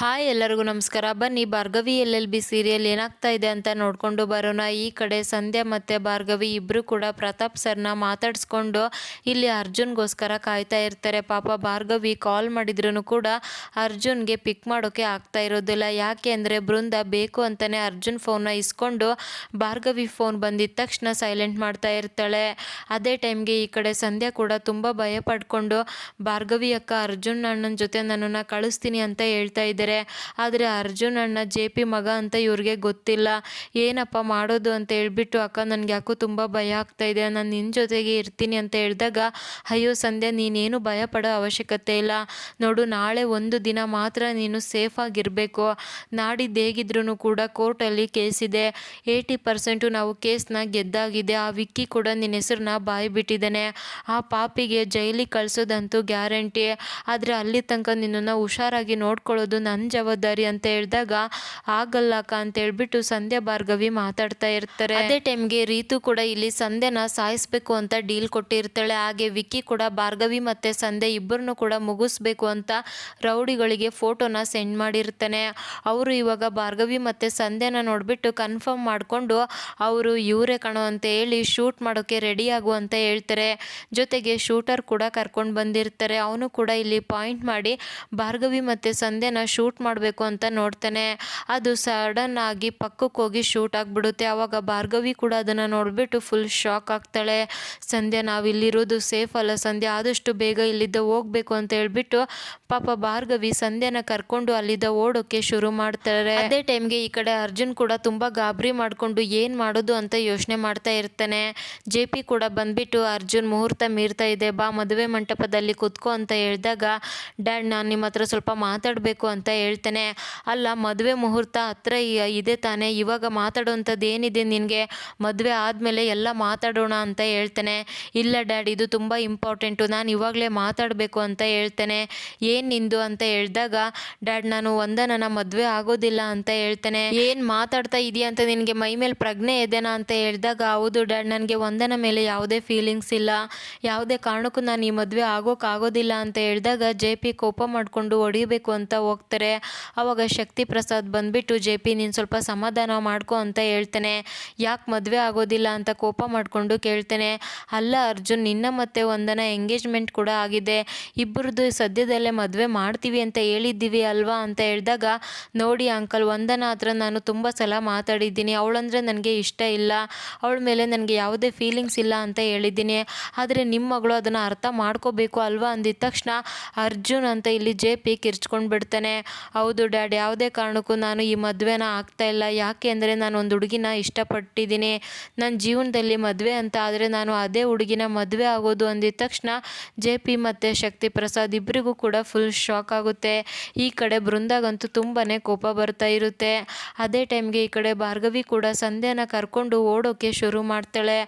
Hi ಎಲ್ಲರಿಗೂ ನಮಸ್ಕಾರ. ಬನ್ನಿ, Bhargavi L L B serial ಏನಾಗ್ತಾ ಇದೆ ಅಂತ ನೋಡಿಕೊಂಡು ಬರೋಣ. ಈ ಕಡೆ ಸಂಧ್ಯಾ ಮತ್ತು ಭಾರ್ಗವಿ ಇಬ್ಬರು ಕೂಡ ಪ್ರತಾಪ್ ಸರ್ನ ಮಾತಾಡಿಸ್ಕೊಂಡು ಇಲ್ಲಿ ಅರ್ಜುನ್ಗೋಸ್ಕರ ಕಾಯ್ತಾ ಇರ್ತಾರೆ. ಪಾಪ ಭಾರ್ಗವಿ ಕಾಲ್ ಮಾಡಿದ್ರು ಕೂಡ ಅರ್ಜುನ್ಗೆ ಪಿಕ್ ಮಾಡೋಕ್ಕೆ ಆಗ್ತಾ ಇರೋದಿಲ್ಲ. ಯಾಕೆ ಅಂದರೆ ಬೃಂದ ಬೇಕು ಅಂತಲೇ ಅರ್ಜುನ್ ಫೋನ್ನ ಇಸ್ಕೊಂಡು ಭಾರ್ಗವಿ ಫೋನ್ ಬಂದಿದ್ದ ತಕ್ಷಣ ಸೈಲೆಂಟ್ ಮಾಡ್ತಾ ಇರ್ತಾಳೆ. ಅದೇ ಟೈಮ್ಗೆ ಈ ಕಡೆ ಸಂಧ್ಯಾ ಕೂಡ ತುಂಬ ಭಯ ಪಡ್ಕೊಂಡು, ಭಾರ್ಗವಿ ಅಕ್ಕ, ಅರ್ಜುನ್ ಅಣ್ಣನ ಜೊತೆ ನನ್ನನ್ನು ಕಳಿಸ್ತೀನಿ ಅಂತ ಹೇಳ್ತಾ ಇದ್ದಾರೆ. ಆದರೆ ಅರ್ಜುನ್ ಅಣ್ಣ, ಜೆ ಪಿ ಮಗ ಅಂತ ಇವ್ರಿಗೆ ಗೊತ್ತಿಲ್ಲ. ಏನಪ್ಪ ಮಾಡೋದು ಅಂತ ಹೇಳ್ಬಿಟ್ಟು ಅಕ್ಕ ನನಗೆ ಯಾಕೋ ತುಂಬ ಭಯ ಆಗ್ತಾ ಇದೆ. ನಾನು ನಿನ್ನ ಜೊತೆಗೆ ಇರ್ತೀನಿ ಅಂತ ಹೇಳಿದಾಗ, ಅಯ್ಯೋ ಸಂಧ್ಯಾ, ನೀನೇನು ಭಯ ಪಡೋ ಅವಶ್ಯಕತೆ ಇಲ್ಲ. ನೋಡು, ನಾಳೆ ಒಂದು ದಿನ ಮಾತ್ರ ನೀನು ಸೇಫಾಗಿರಬೇಕು ನಾಡಿದ್ದು ಹೇಗಿದ್ರೂ ಕೂಡ ಕೋರ್ಟಲ್ಲಿ ಕೇಸಿದೆ ಏಯ್ಟಿ ಪರ್ಸೆಂಟು ನಾವು ಕೇಸ್ನ ಗೆದ್ದಾಗಿದೆ. ಆ ವಿಕ್ಕಿ ಕೂಡ ನಿನ್ನ ಹೆಸರನ್ನ ಬಾಯಿ ಬಿಟ್ಟಿದ್ದಾನೆ. ಆ ಪಾಪಿಗೆ ಜೈಲಿಗೆ ಕಳಿಸೋದಂತೂ ಗ್ಯಾರಂಟಿ. ಆದರೆ ಅಲ್ಲಿ ತನಕ ನಿನ್ನನ್ನು ಹುಷಾರಾಗಿ ನೋಡ್ಕೊಳ್ಳೋದು ನನ್ನ ಜವಾಬ್ದಾರಿ ಅಂತ ಹೇಳಿದಾಗ ಆಗಲ್ಲ ಅಕ್ಕ ಅಂತ ಹೇಳ್ಬಿಟ್ಟು ಸಂಧ್ಯಾ ಭಾರ್ಗವಿ ಮಾತಾಡ್ತಾ ಇರ್ತಾರೆ. ಅದೇ ಟೈಮ್ಗೆ ರೀತು ಕೂಡ ಇಲ್ಲಿ ಸಂಧ್ಯನ ಸಾಯಿಸ್ಬೇಕು ಅಂತ ಡೀಲ್ ಕೊಟ್ಟಿರ್ತಾಳೆ. ಹಾಗೆ ವಿಕ್ಕಿ ಕೂಡ ಭಾರ್ಗವಿ ಮತ್ತೆ ಸಂಧ್ಯಾ ಇಬ್ಬರನ್ನು ಕೂಡ ಮುಗಿಸ್ಬೇಕು ಅಂತ ರೌಡಿಗಳಿಗೆ ಫೋಟೋನ ಸೆಂಡ್ ಮಾಡಿರ್ತಾನೆ. ಅವರು ಇವಾಗ ಭಾರ್ಗವಿ ಮತ್ತೆ ಸಂಧ್ಯಾನ ನೋಡಿಬಿಟ್ಟು ಕನ್ಫರ್ಮ್ ಮಾಡಿಕೊಂಡು, ಅವರು ಇವರೇ ಕಣೋ ಅಂತ ಹೇಳಿ ಶೂಟ್ ಮಾಡೋಕ್ಕೆ ರೆಡಿ ಆಗು ಅಂತ ಹೇಳ್ತಾರೆ. ಜೊತೆಗೆ ಶೂಟರ್ ಕೂಡ ಕರ್ಕೊಂಡು ಬಂದಿರ್ತಾರೆ. ಅವನು ಕೂಡ ಇಲ್ಲಿ ಪಾಯಿಂಟ್ ಮಾಡಿ, ಭಾರ್ಗವಿ ಮತ್ತು ಸಂಧ್ಯಾನ ಶೂಟ್ ಮಾಡಬೇಕು ಅಂತ ನೋಡ್ತಾನೆ. ಅದು ಸಡನ್ ಆಗಿ ಪಕ್ಕಕ್ಕೆ ಹೋಗಿ ಶೂಟ್ ಆಗಿಬಿಡುತ್ತೆ. ಆವಾಗ ಭಾರ್ಗವಿ ಕೂಡ ಅದನ್ನು ನೋಡಿಬಿಟ್ಟು ಫುಲ್ ಶಾಕ್ ಆಗ್ತಾಳೆ. ಸಂಧ್ಯಾ, ನಾವಿಲ್ಲಿರೋದು ಸೇಫ್ ಅಲ್ಲ ಸಂಧ್ಯಾ, ಆದಷ್ಟು ಬೇಗ ಇಲ್ಲಿದ್ದ ಹೋಗಬೇಕು ಅಂತ ಹೇಳ್ಬಿಟ್ಟು ಪಾಪ ಭಾರ್ಗವಿ ಸಂಧ್ಯಾನ ಕರ್ಕೊಂಡು ಅಲ್ಲಿದ್ದ ಓಡೋಕೆ ಶುರು ಮಾಡ್ತಾರೆ. ಅದೇ ಟೈಮ್ಗೆ ಈ ಕಡೆ ಅರ್ಜುನ್ ಕೂಡ ತುಂಬ ಗಾಬರಿ ಮಾಡಿಕೊಂಡು ಏನು ಮಾಡೋದು ಅಂತ ಯೋಚನೆ ಮಾಡ್ತಾ ಇರ್ತಾನೆ. ಜೆ ಪಿ ಕೂಡ ಬಂದ್ಬಿಟ್ಟು, ಅರ್ಜುನ್, ಮುಹೂರ್ತ ಮೀರ್ತಾ ಇದೆ, ಬಾ, ಮದುವೆ ಮಂಟಪದಲ್ಲಿ ಕೂತ್ಕೋ ಅಂತ ಹೇಳಿದಾಗ, ಡ್ಯಾಡ್, ನಾನು ನಿಮ್ಮ ಹತ್ರ ಸ್ವಲ್ಪ ಮಾತಾಡಬೇಕು ಅಂತ ಹೇಳ್ತಾನೆ, ಅಲ್ಲ, ಮದುವೆ ಮುಹೂರ್ತ ಹತ್ರ ಇದೆ ತಾನೇ, ಇವಾಗ ಮಾತಾಡೋವಂಥದ್ದು ಏನಿದೆ ನಿನಗೆ? ಮದುವೆ ಆದಮೇಲೆ ಎಲ್ಲ ಮಾತಾಡೋಣ ಅಂತ ಹೇಳ್ತೇನೆ. ಇಲ್ಲ, ಡ್ಯಾಡ್, ಇದು ತುಂಬ ಇಂಪಾರ್ಟೆಂಟು, ನಾನು ಇವಾಗಲೇ ಮಾತಾಡಬೇಕು ಅಂತ ಹೇಳ್ತೇನೆ. ಏನು ನಿಂದು? ಅಂತ ಹೇಳಿದಾಗ, ಡ್ಯಾಡ್, ನಾನು ಒಂದನ ಮದುವೆ ಆಗೋದಿಲ್ಲ ಅಂತ ಹೇಳ್ತೇನೆ. ಏನು ಮಾತಾಡ್ತಾ ಇದೆಯಾ ಅಂತ ನಿನಗೆ ಮೈ ಮೇಲೆ ಪ್ರಜ್ಞೆ ಇದೆನಾ ಅಂತ ಹೇಳಿದಾಗ, ಹೌದು ಡ್ಯಾಡ್, ನನಗೆ ಒಂದನ ಮೇಲೆ ಯಾವುದೇ ಫೀಲಿಂಗ್ಸ್ ಇಲ್ಲ. ಯಾವುದೇ ಕಾರಣಕ್ಕೂ ನಾನು ಈ ಮದುವೆ ಆಗೋಕ್ಕಾಗೋದಿಲ್ಲ ಅಂತ ಹೇಳಿದಾಗ, ಜೆ ಪಿ ಕೋಪ ಮಾಡಿಕೊಂಡು ಹೊಡಿಬೇಕು ಅಂತ ಹೋಗ್ತಾರೆ. ಆವಾಗ ಶಕ್ತಿ ಪ್ರಸಾದ್ ಬಂದುಬಿಟ್ಟು, ಜೆ ಪಿ ನೀನು ಸ್ವಲ್ಪ ಸಮಾಧಾನ ಮಾಡ್ಕೊ ಅಂತ ಹೇಳ್ತೇನೆ. ಯಾಕೆ ಮದುವೆ ಆಗೋದಿಲ್ಲ ಅಂತ ಕೋಪ ಮಾಡಿಕೊಂಡು ಕೇಳ್ತೇನೆ. ಅಲ್ಲ ಅರ್ಜುನ್, ನಿನ್ನ ಮತ್ತೆ ಒಂದನ ಎಂಗೇಜ್ಮೆಂಟ್ ಕೂಡ ಆಗಿದೆ. ಇಬ್ಬರದ್ದು ಸದ್ಯದಲ್ಲೇ ಮದುವೆ ಮಾಡ್ತೀವಿ ಅಂತ ಹೇಳಿದ್ದೀವಿ ಅಲ್ವಾ? ಅಂತ ಹೇಳಿದಾಗ, ನೋಡಿ ಅಂಕಲ್, ಒಂದನ ಹತ್ರ ನಾನು ತುಂಬ ಸಲ ಮಾತಾಡಿದ್ದೀನಿ. ಅವಳಂದ್ರೆ ನನಗೆ ಇಷ್ಟ ಇಲ್ಲ. ಅವಳ ಮೇಲೆ ನನಗೆ ಯಾವುದೇ ಫೀಲಿಂಗ್ಸ್ ಇಲ್ಲ ಅಂತ ಹೇಳಿದ್ದೀನಿ. ಆದರೆ ನಿಮ್ಮ ಮಗಳು ಅದನ್ನು ಅರ್ಥ ಮಾಡ್ಕೋಬೇಕು ಅಲ್ವಾ? ಅಂದಿದ ತಕ್ಷಣ ಅರ್ಜುನ್ ಅಂತ ಇಲ್ಲಿ ಜೆ ಪಿ ಕಿರ್ಚ್ಕೊಂಡು ಬಿಡ್ತಾನೆ ಹೌದು ಡ್ಯಾಡ್, ಯಾವುದೇ ಕಾರಣಕ್ಕೂ ನಾನು ಈ ಮದುವೆನ ಆಗ್ತಾ ಇಲ್ಲ. ಯಾಕೆ ಅಂದರೆ ನಾನು ಒಂದು ಹುಡುಗಿನ ಇಷ್ಟಪಟ್ಟಿದ್ದೀನಿ. ನನ್ನ ಜೀವನದಲ್ಲಿ ಮದುವೆ ಅಂತ ಆದರೆ ನಾನು ಅದೇ ಹುಡುಗಿನ ಮದುವೆ ಆಗೋದು ಅಂದಿದ ತಕ್ಷಣ ಜೆ ಪಿ ಮತ್ತು ಶಕ್ತಿ ಪ್ರಸಾದ್ ಇಬ್ಬರಿಗೂ ಕೂಡ ಫುಲ್ ಶಾಕ್ ಆಗುತ್ತೆ. ಈ ಕಡೆ ಬೃಂದಾಗಂತೂ ತುಂಬಾ ಕೋಪ ಬರ್ತಾ ಇರುತ್ತೆ. ಅದೇ ಟೈಮ್ಗೆ ಈ ಕಡೆ ಭಾರ್ಗವಿ ಕೂಡ ಸಂಧ್ಯಾನ ಕರ್ಕೊಂಡು ಓಡೋಕೆ ಶುರು ಮಾಡ್ತಾಳೆ.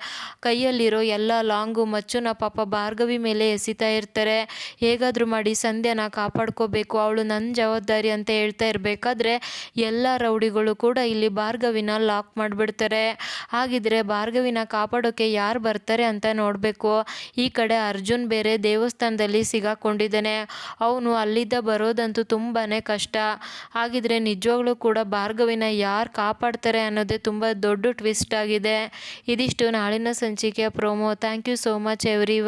ಕೈಯಲ್ಲಿರೋ ಎಲ್ಲ ಲಾಂಗು ಮಚ್ಚುನ ಪಾಪ ಭಾರ್ಗವಿ ಮೇಲೆ ಎಸಿತಾ ಇರ್ತಾರೆ. ಹೇಗಾದರೂ ಮಾಡಿ ಸಂಧ್ಯಾನ ಕಾಪಾಡ್ಕೋಬೇಕು. ಅವಳು ನನ್ನ ಜವಾಬ್ದಾರಿ ಅಂತ ಹೇಳ್ತಾ ಇರಬೇಕಾದ್ರೆ ಎಲ್ಲ ರೌಡಿಗಳು ಕೂಡ ಇಲ್ಲಿ ಭಾರ್ಗವಿನ ಲಾಕ್ ಮಾಡಿಬಿಡ್ತಾರೆ. ಹಾಗಿದ್ರೆ ಭಾರ್ಗವಿನ ಕಾಪಾಡೋಕ್ಕೆ ಯಾರು ಬರ್ತಾರೆ ಅಂತ ನೋಡಬೇಕು. ಈ ಕಡೆ ಅರ್ಜುನ್ ಬೇರೆ ದೇವಸ್ಥಾನದಲ್ಲಿ ಸಿಗಾಕೊಂಡಿದ್ದಾನೆ. ಅವನು ಅಲ್ಲಿದ್ದ ಬರೋದಂತೂ ತುಂಬಾ ಕಷ್ಟ. ಹಾಗಿದ್ರೆ ನಿಜವಾಗ್ಲೂ ಕೂಡ ಭಾರ್ಗವಿನ ಯಾರು ಕಾಪಾಡ್ತಾರೆ ಅನ್ನೋದೇ ತುಂಬ ದೊಡ್ಡ ಟ್ವಿಸ್ಟ್ ಆಗಿದೆ. ಇದಿಷ್ಟು ನಾಳಿನ ಸಂಚಿಕೆಯ promo thank you so much every